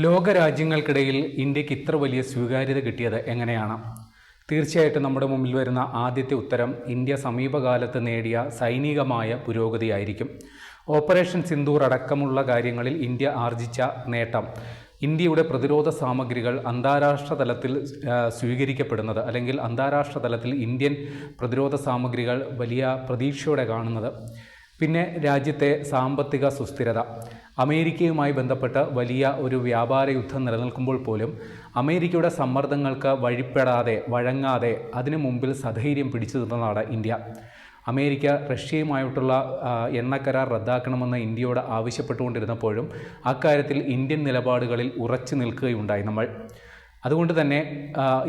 ലോകരാജ്യങ്ങൾക്കിടയിൽ ഇന്ത്യയ്ക്ക് ഇത്ര വലിയ സ്വീകാര്യത കിട്ടിയത് എങ്ങനെയാണ്? തീർച്ചയായിട്ടും നമ്മുടെ മുമ്പിൽ വരുന്ന ആദ്യത്തെ ഉത്തരം ഇന്ത്യ സമീപകാലത്ത് നേടിയ സൈനികമായ പുരോഗതിയായിരിക്കും. ഓപ്പറേഷൻ സിന്ദൂർ അടക്കമുള്ള കാര്യങ്ങളിൽ ഇന്ത്യ ആർജിച്ച നേട്ടം ഇന്ത്യയുടെ പ്രതിരോധ സാമഗ്രികൾ അന്താരാഷ്ട്ര തലത്തിൽ സ്വീകരിക്കപ്പെടുന്നത് അല്ലെങ്കിൽ അന്താരാഷ്ട്ര തലത്തിൽ ഇന്ത്യൻ പ്രതിരോധ സാമഗ്രികൾ വലിയ പ്രതീക്ഷയോടെ കാണുന്നത്. പിന്നെ രാജ്യത്തെ സാമ്പത്തിക സുസ്ഥിരത. അമേരിക്കയുമായി ബന്ധപ്പെട്ട് വലിയ ഒരു വ്യാപാര യുദ്ധം നിലനിൽക്കുമ്പോൾ പോലും അമേരിക്കയുടെ സമ്മർദ്ദങ്ങൾക്ക് വഴിപ്പെടാതെ വഴങ്ങാതെ അതിനു മുമ്പിൽ സധൈര്യം പിടിച്ചു നിന്നതാണ് ഇന്ത്യ. അമേരിക്ക റഷ്യയുമായിട്ടുള്ള എണ്ണക്കരാർ റദ്ദാക്കണമെന്ന് ഇന്ത്യയോട് ആവശ്യപ്പെട്ടുകൊണ്ടിരുന്നപ്പോഴും അക്കാര്യത്തിൽ ഇന്ത്യൻ നിലപാടുകളിൽ ഉറച്ചു നിൽക്കുകയുണ്ടായി നമ്മൾ. അതുകൊണ്ട് തന്നെ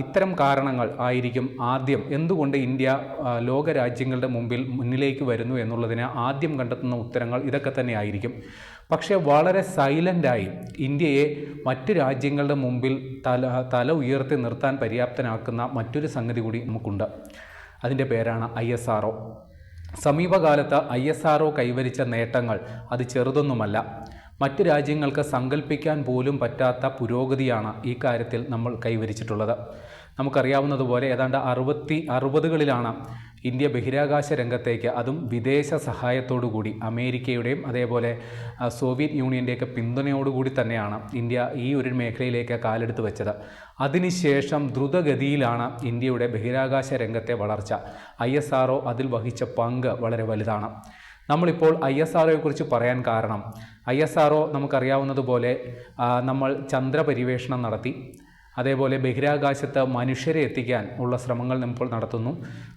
ഇത്തരം കാരണങ്ങൾ ആയിരിക്കും ആദ്യം എന്തുകൊണ്ട് ഇന്ത്യ ലോക ലോകരാജ്യങ്ങളുടെ മുമ്പിൽ മുന്നിലേക്ക് വരുന്നു എന്നുള്ളതിന് ആദ്യം കണ്ടെത്തുന്ന ഉത്തരങ്ങൾ ഇതൊക്കെ തന്നെ ആയിരിക്കും. പക്ഷേ വളരെ സൈലന്റായി ഇന്ത്യയെ മറ്റ് രാജ്യങ്ങളുടെ മുമ്പിൽ തല തല ഉയർത്തി നിർത്താൻ പര്യാപ്തനാക്കുന്ന മറ്റൊരു സംഗതി കൂടി നമുക്കുണ്ട്. അതിന്റെ പേരാണ് ഐ എസ് ആർ സമീപകാലത്ത് ഐ എസ് ആർ കൈവരിച്ച നേട്ടങ്ങൾ അത് ചെറുതൊന്നുമല്ല. മറ്റ് രാജ്യങ്ങൾക്ക് സങ്കല്പിക്കാൻ പോലും പറ്റാത്ത പുരോഗതിയാണ് ഈ കാര്യത്തിൽ നമ്മൾ കൈവരിച്ചിട്ടുള്ളത്. നമുക്കറിയാവുന്നതുപോലെ ഏതാണ്ട് അറുപത്തി അറുപതുകളിലാണ് ഇന്ത്യ ബഹിരാകാശ രംഗത്തേക്ക് അതും വിദേശ സഹായത്തോടുകൂടി അമേരിക്കയുടെയും അതേപോലെ സോവിയറ്റ് യൂണിയന്റെയൊക്കെ പിന്തുണയോടുകൂടി തന്നെയാണ് ഇന്ത്യ ഈ ഒരു മേഖലയിലേക്ക് കാലെടുത്ത് വെച്ചത്. അതിനുശേഷം ദ്രുതഗതിയിലാണ് ഇന്ത്യയുടെ ബഹിരാകാശ രംഗത്തെ വളർച്ച. ഐ അതിൽ വഹിച്ച പങ്ക് വളരെ വലുതാണ്. നമ്മളിപ്പോൾ ഐ എസ് ആർഒയെ കുറിച്ച് പറയാൻ കാരണം ഐ എസ് ആർഒ നമുക്കറിയാവുന്നതുപോലെ നമ്മൾ ചന്ദ്രപര്യവേഷണം നടത്തി അതേപോലെ ബഹിരാകാശത്ത് മനുഷ്യരെ എത്തിക്കാൻ ഉള്ള ശ്രമങ്ങൾ ഇപ്പോൾ നടത്തുന്നു.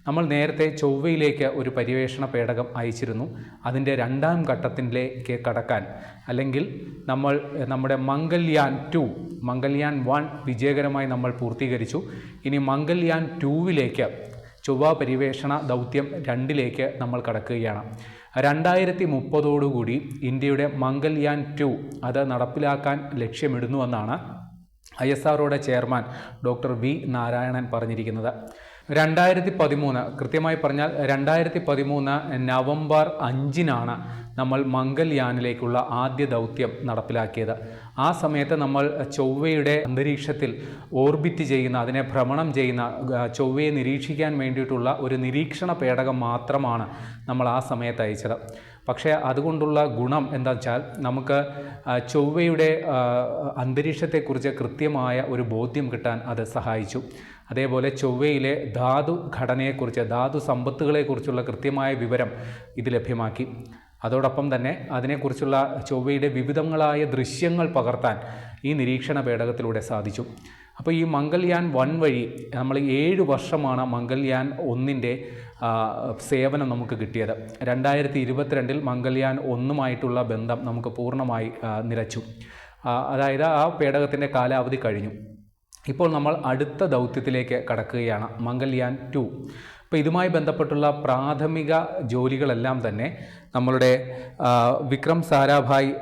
നമ്മൾ നേരത്തെ ചൊവ്വയിലേക്ക് ഒരു പര്യവേഷണ പേടകം അയച്ചിരുന്നു. അതിന്റെ രണ്ടാം ഘട്ടത്തിലേക്ക് കടക്കാൻ. അല്ലെങ്കിൽ നമ്മൾ നമ്മുടെ മംഗൾയാൻ ടു മംഗൾയാൻ വൺ വിജയകരമായി നമ്മൾ പൂർത്തീകരിച്ചു. ഇനി മംഗൾയാൻ ടൂവിലേക്ക് ചൊവ്വ പര്യവേഷണ ദൗത്യം രണ്ടിലേക്ക് നമ്മൾ കടക്കുകയാണ്. രണ്ടായിരത്തി മുപ്പതോടുകൂടി ഇന്ത്യയുടെ മംഗൽയാൻ ടു അത് നടപ്പിലാക്കാൻ ലക്ഷ്യമിടുന്നുവെന്നാണ് ഐ എസ് ആർഒയുടെ ചെയർമാൻ ഡോക്ടർ വി നാരായണൻ പറഞ്ഞിരിക്കുന്നത്. രണ്ടായിരത്തി പതിമൂന്ന് കൃത്യമായി പറഞ്ഞാൽ രണ്ടായിരത്തി പതിമൂന്ന് നവംബർ അഞ്ചിനാണ് നമ്മൾ മംഗൾയാനിലേക്കുള്ള ആദ്യ ദൗത്യം നടപ്പിലാക്കിയത്. ആ സമയത്ത് നമ്മൾ ചൊവ്വയുടെ അന്തരീക്ഷത്തിൽ ഓർബിറ്റ് ചെയ്യുന്ന അതിനെ ഭ്രമണം ചെയ്യുന്ന ചൊവ്വയെ നിരീക്ഷിക്കാൻ വേണ്ടിയിട്ടുള്ള ഒരു നിരീക്ഷണ പേടകം മാത്രമാണ് നമ്മൾ ആ സമയത്ത് അയച്ചത്. പക്ഷേ അതുകൊണ്ടുള്ള ഗുണം എന്താ വെച്ചാൽ നമുക്ക് ചൊവ്വയുടെ അന്തരീക്ഷത്തെക്കുറിച്ച് കൃത്യമായ ഒരു ബോധ്യം കിട്ടാൻ അത് സഹായിച്ചു. അതേപോലെ ചൊവ്വയിലെ ധാതു ഘടനയെക്കുറിച്ച് ധാതു സമ്പത്തുകളെക്കുറിച്ചുള്ള കൃത്യമായ വിവരം ഇത് ലഭ്യമാക്കി. അതോടൊപ്പം തന്നെ അതിനെക്കുറിച്ചുള്ള ചൊവ്വയുടെ വിവിധങ്ങളായ ദൃശ്യങ്ങൾ പകർത്താൻ ഈ നിരീക്ഷണ പേടകത്തിലൂടെ സാധിച്ചു. അപ്പോൾ ഈ മംഗൾയാൻ വൺ വഴി നമ്മൾ ഏഴ് വർഷമാണ് മംഗൾയാൻ ഒന്നിന്റെ സേവനം നമുക്ക് കിട്ടിയത്. രണ്ടായിരത്തി ഇരുപത്തിരണ്ടിൽ മംഗൾയാൻ ഒന്നുമായിട്ടുള്ള ബന്ധം നമുക്ക് പൂർണമായി നിലച്ചു. അതായത് ആ പേടകത്തിന്റെ കാലാവധി കഴിഞ്ഞു. ഇപ്പോൾ നമ്മൾ അടുത്ത ദൗത്യത്തിലേക്ക് കടക്കുകയാണ് മംഗൾയാൻ ടു. അപ്പോൾ ഇതുമായി ബന്ധപ്പെട്ടുള്ള പ്രാഥമിക ജോലികളെല്ലാം തന്നെ നമ്മളുടെ വിക്രം സാരാഭായ്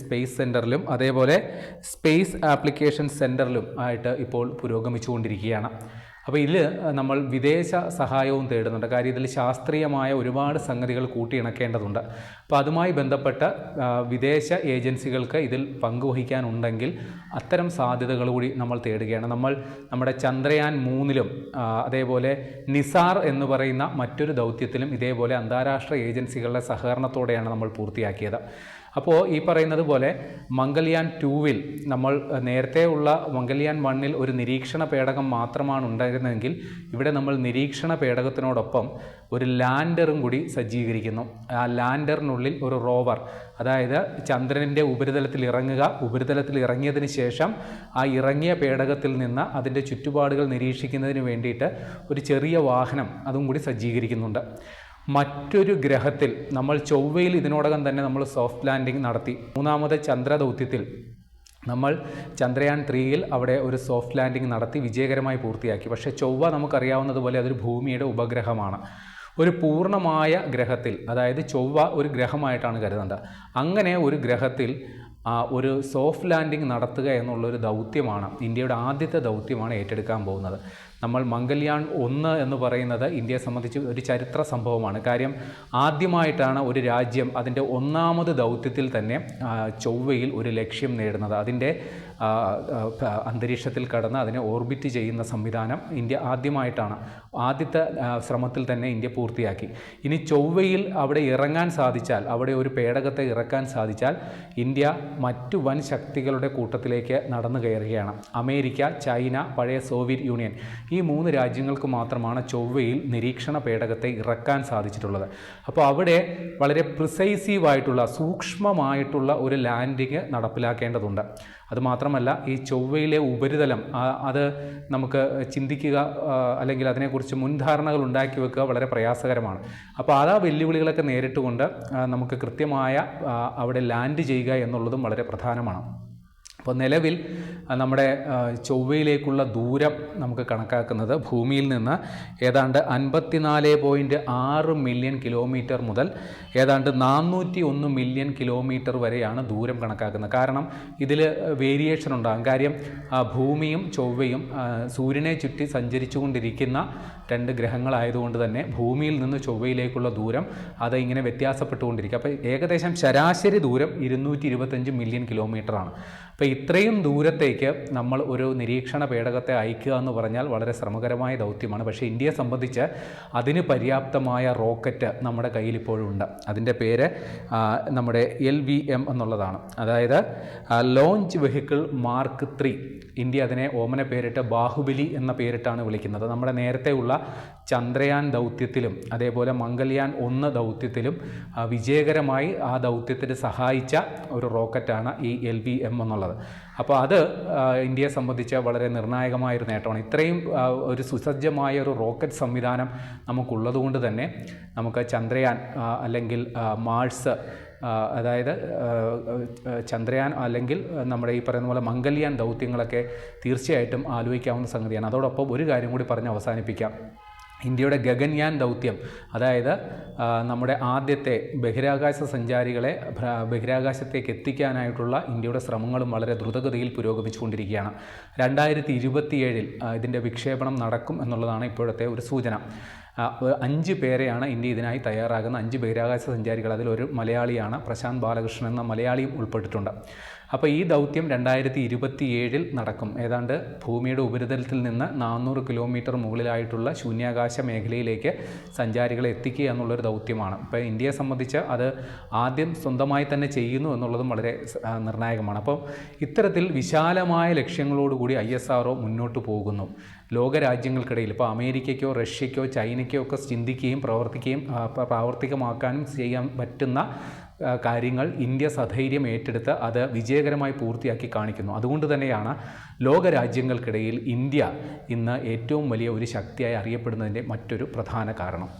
സ്പേസ് സെന്ററിലും അതേപോലെ സ്പേസ് ആപ്ലിക്കേഷൻ സെന്ററിലും ആയിട്ട് ഇപ്പോൾ പുരോഗമിച്ചുകൊണ്ടിരിക്കുകയാണ്. അപ്പോൾ ഇതിൽ നമ്മൾ വിദേശ സഹായവും തേടുന്നുണ്ട്. കാര്യം ഇതിൽ ശാസ്ത്രീയമായ ഒരുപാട് സംഗതികൾ കൂട്ടിയിണക്കേണ്ടതുണ്ട് അപ്പോൾ അതുമായി ബന്ധപ്പെട്ട വിദേശ ഏജൻസികൾക്ക് ഇതിൽ പങ്കുവഹിക്കാനുണ്ടെങ്കിൽ അത്തരം സാധ്യതകൾ കൂടി നമ്മൾ തേടുകയാണ്. നമ്മൾ നമ്മുടെ ചന്ദ്രയാൻ മൂന്നിലും അതേപോലെ നിസാർ എന്ന് പറയുന്ന മറ്റൊരു ദൗത്യത്തിലും ഇതേപോലെ അന്താരാഷ്ട്ര ഏജൻസികളുടെ സഹകരണത്തോടെയാണ് നമ്മൾ പൂർത്തിയാക്കിയത്. അപ്പോൾ ഈ പറയുന്നത് പോലെ മംഗൾയാൻ ടൂവിൽ നമ്മൾ നേരത്തെ ഉള്ള മംഗൾയാൻ വണ്ണിൽ ഒരു നിരീക്ഷണ പേടകം മാത്രമാണ് ഉണ്ടായിരുന്നതെങ്കിൽ ഇവിടെ നമ്മൾ നിരീക്ഷണ പേടകത്തിനോടൊപ്പം ഒരു ലാൻഡറും കൂടി സജ്ജീകരിക്കുന്നു. ആ ലാൻഡറിനുള്ളിൽ ഒരു റോവർ അതായത് ചന്ദ്രനിന്റെ ഉപരിതലത്തിൽ ഇറങ്ങുക ഉപരിതലത്തിൽ ഇറങ്ങിയതിന് ശേഷം ആ ഇറങ്ങിയ പേടകത്തിൽ നിന്ന് അതിന്റെ ചുറ്റുപാടുകൾ നിരീക്ഷിക്കുന്നതിന് വേണ്ടിയിട്ട് ഒരു ചെറിയ വാഹനം അതും കൂടി സജ്ജീകരിക്കുന്നുണ്ട്. മറ്റൊരു ഗ്രഹത്തിൽ നമ്മൾ ചൊവ്വയിൽ ഇതിനോടകം തന്നെ നമ്മൾ സോഫ്റ്റ് ലാൻഡിംഗ് നടത്തി. മൂന്നാമത് ചന്ദ്രദൗത്യത്തിൽ നമ്മൾ ചന്ദ്രയാൻ ത്രീയിൽ അവിടെ ഒരു സോഫ്റ്റ് ലാൻഡിംഗ് നടത്തി വിജയകരമായി പൂർത്തിയാക്കി. പക്ഷേ ചൊവ്വ നമുക്കറിയാവുന്നതുപോലെ അതൊരു ഭൂമിയുടെ ഉപഗ്രഹമാണ്. ഒരു പൂർണമായ ഗ്രഹത്തിൽ അതായത് ചൊവ്വ ഒരു ഗ്രഹമായിട്ടാണ് കരുതേണ്ടത്. അങ്ങനെ ഒരു ഗ്രഹത്തിൽ ഒരു സോഫ്റ്റ് ലാൻഡിംഗ് നടത്തുക എന്നുള്ളൊരു ദൗത്യമാണ് ഇന്ത്യയുടെ ആദ്യത്തെ ദൗത്യമാണ് ഏറ്റെടുക്കാൻ പോകുന്നത്. നമ്മൾ മംഗല്യാൺ ഒന്ന് എന്ന് പറയുന്നത് ഇന്ത്യയെ സംബന്ധിച്ച് ഒരു ചരിത്ര സംഭവമാണ്. കാര്യം ആദ്യമായിട്ടാണ് ഒരു രാജ്യം അതിന്റെ ഒന്നാമത് ദൗത്യത്തിൽ തന്നെ ചൊവ്വയിൽ ഒരു ലക്ഷ്യം നേടുന്നത്. അതിന്റെ അന്തരീക്ഷത്തിൽ കടന്ന് അതിനെ ഓർബിറ്റ് ചെയ്യുന്ന സംവിധാനം ഇന്ത്യ ആദ്യമായിട്ടാണ്. ആദ്യത്തെ ശ്രമത്തിൽ തന്നെ ഇന്ത്യ പൂർത്തിയാക്കി. ഇനി ചൊവ്വയിൽ അവിടെ ഇറങ്ങാൻ സാധിച്ചാൽ അവിടെ ഒരു പേടകത്തെ ഇറക്കാൻ സാധിച്ചാൽ ഇന്ത്യ മറ്റു വൻ ശക്തികളുടെ കൂട്ടത്തിലേക്ക് നടന്നു കയറുകയാണ്. അമേരിക്ക ചൈന പഴയ സോവിയറ്റ് യൂണിയൻ ഈ മൂന്ന് രാജ്യങ്ങൾക്ക് മാത്രമാണ് ചൊവ്വയിൽ നിരീക്ഷണ പേടകത്തെ ഇറക്കാൻ സാധിച്ചിട്ടുള്ളത്. അപ്പോൾ അവിടെ വളരെ പ്രിസൈസീവായിട്ടുള്ള സൂക്ഷ്മമായിട്ടുള്ള ഒരു ലാൻഡിങ് നടപ്പിലാക്കേണ്ടതുണ്ട്. അതുമാത്രമല്ല ഈ ചൊവ്വയിലെ ഉപരിതലം അത് നമുക്ക് ചിന്തിക്കുക അല്ലെങ്കിൽ അതിനെക്കുറിച്ച് മുൻധാരണകൾ ഉണ്ടാക്കി വെക്കുക വളരെ പ്രയാസകരമാണ്. അപ്പോൾ ആ വെല്ലുവിളികളൊക്കെ നേരിട്ടുകൊണ്ട് നമുക്ക് കൃത്യമായ അവിടെ ലാൻഡ് ചെയ്യുക എന്നുള്ളതും വളരെ പ്രധാനമാണ്. അപ്പോൾ നിലവിൽ നമ്മുടെ ചൊവ്വയിലേക്കുള്ള ദൂരം നമുക്ക് കണക്കാക്കുന്നത് ഭൂമിയിൽ നിന്ന് ഏതാണ്ട് അൻപത്തിനാല് പോയിന്റ് ആറ് മില്യൺ കിലോമീറ്റർ മുതൽ ഏതാണ്ട് നാനൂറ്റി ഒന്ന് മില്യൺ കിലോമീറ്റർ വരെയാണ് ദൂരം കണക്കാക്കുന്നത്. കാരണം ഇതിൽ വേരിയേഷൻ ഉണ്ടാകും. കാര്യം ഭൂമിയും ചൊവ്വയും സൂര്യനെ ചുറ്റി സഞ്ചരിച്ചുകൊണ്ടിരിക്കുന്ന രണ്ട് ഗ്രഹങ്ങളായതുകൊണ്ട് തന്നെ ഭൂമിയിൽ നിന്ന് ചൊവ്വയിലേക്കുള്ള ദൂരം അത് ഇങ്ങനെ വ്യത്യാസപ്പെട്ടുകൊണ്ടിരിക്കും. അപ്പോൾ ഏകദേശം ശരാശരി ദൂരം ഇരുന്നൂറ്റി മില്യൺ കിലോമീറ്ററാണ്. അപ്പോൾ ഇത്രയും ദൂരത്തേക്ക് നമ്മൾ ഒരു നിരീക്ഷണ പേടകത്തെ അയക്കുക എന്ന് പറഞ്ഞാൽ വളരെ ശ്രമകരമായ ദൗത്യമാണ്. പക്ഷേ ഇന്ത്യയെ സംബന്ധിച്ച് അതിന് പര്യാപ്തമായ റോക്കറ്റ് നമ്മുടെ കയ്യിൽ ഇപ്പോഴും ഉണ്ട് അതിന്റെ പേര് നമ്മുടെ എൽ വി എം എന്നുള്ളതാണ്. അതായത് launch vehicle mark three. India അതിനെ ഓമന പേരിട്ട് ബാഹുബലി എന്ന പേരിട്ടാണ് വിളിക്കുന്നത്. നമ്മുടെ നേരത്തെ ഉള്ള ചന്ദ്രയാൻ ദൗത്യത്തിലും അതേപോലെ മംഗൾയാൻ ഒന്ന് ദൗത്യത്തിലും വിജയകരമായി ആ ദൗത്യത്തിന് സഹായിച്ച ഒരു റോക്കറ്റാണ് ഈ എൽ വി എം എന്നുള്ളത്. അപ്പോൾ അത് ഇന്ത്യയെ സംബന്ധിച്ച് വളരെ നിർണായകമായൊരു നേട്ടമാണ്. ഇത്രയും ഒരു സുസജ്ജമായ ഒരു റോക്കറ്റ് സംവിധാനം നമുക്കുള്ളതുകൊണ്ട് തന്നെ നമുക്ക് ചന്ദ്രയാൻ അല്ലെങ്കിൽ മാഴ്സ് അതായത് ചന്ദ്രയാൻ അല്ലെങ്കിൽ നമ്മുടെ ഈ പറയുന്ന പോലെ മംഗൾയാൻ ദൗത്യങ്ങളൊക്കെ തീർച്ചയായിട്ടും ആലോചിക്കാവുന്ന സംഗതിയാണ്. അതോടൊപ്പം ഒരു കാര്യം കൂടി പറഞ്ഞ് അവസാനിപ്പിക്കാം. ഇന്ത്യയുടെ ഗഗൻയാൻ ദൗത്യം അതായത് നമ്മുടെ ആദ്യത്തെ ബഹിരാകാശ സഞ്ചാരികളെ ബഹിരാകാശത്തേക്ക് എത്തിക്കാനായിട്ടുള്ള ഇന്ത്യയുടെ ശ്രമങ്ങളും വളരെ ദ്രുതഗതിയിൽ പുരോഗമിച്ചുകൊണ്ടിരിക്കുകയാണ്. രണ്ടായിരത്തി ഇരുപത്തിയേഴിൽ ഇതിന്റെ വിക്ഷേപണം നടക്കും എന്നുള്ളതാണ് ഇപ്പോഴത്തെ ഒരു സൂചന. അഞ്ച് പേരെയാണ് ഇന്ത്യ ഇതിനായി തയ്യാറാകുന്ന അഞ്ച് ബഹിരാകാശ സഞ്ചാരികൾ. അതിൽ ഒരു മലയാളിയാണ് പ്രശാന്ത് ബാലകൃഷ്ണൻ എന്ന മലയാളിയും ഉൾപ്പെട്ടിട്ടുണ്ട്. അപ്പോൾ ഈ ദൗത്യം രണ്ടായിരത്തി ഇരുപത്തി ഏഴിൽ നടക്കും. ഏതാണ്ട് ഭൂമിയുടെ ഉപരിതലത്തിൽ നിന്ന് നാനൂറ് കിലോമീറ്റർ മുകളിലായിട്ടുള്ള ശൂന്യാകാശ മേഖലയിലേക്ക് സഞ്ചാരികളെ എത്തിക്കുക എന്നുള്ളൊരു ദൗത്യമാണ്. ഇപ്പോൾ ഇന്ത്യയെ സംബന്ധിച്ച് അത് ആദ്യം സ്വന്തമായി തന്നെ ചെയ്യുന്നു എന്നുള്ളതും വളരെ നിർണായകമാണ്. അപ്പം ഇത്തരത്തിൽ വിശാലമായ ലക്ഷ്യങ്ങളോടുകൂടി ഐ എസ് ആർ മുന്നോട്ട് പോകുന്നു. ലോകരാജ്യങ്ങൾക്കിടയിൽ ഇപ്പോൾ അമേരിക്കയ്ക്കോ റഷ്യയ്ക്കോ ചൈനയ്ക്കോ ഒക്കെ ചിന്തിക്കുകയും പ്രവർത്തിക്കുകയും പ്രാവർത്തികമാക്കാനും ചെയ്യാൻ പറ്റുന്ന കാര്യങ്ങൾ ഇന്ത്യ സധൈര്യം ഏറ്റെടുത്ത് അത് വിജയകരമായി പൂർത്തിയാക്കി കാണിക്കുന്നു. അതുകൊണ്ട് തന്നെയാണ് ലോകരാജ്യങ്ങൾക്കിടയിൽ ഇന്ത്യ ഇന്ന് ഏറ്റവും വലിയ ഒരു ശക്തിയായി അറിയപ്പെടുന്നതിന്റെ മറ്റൊരു പ്രധാന കാരണം.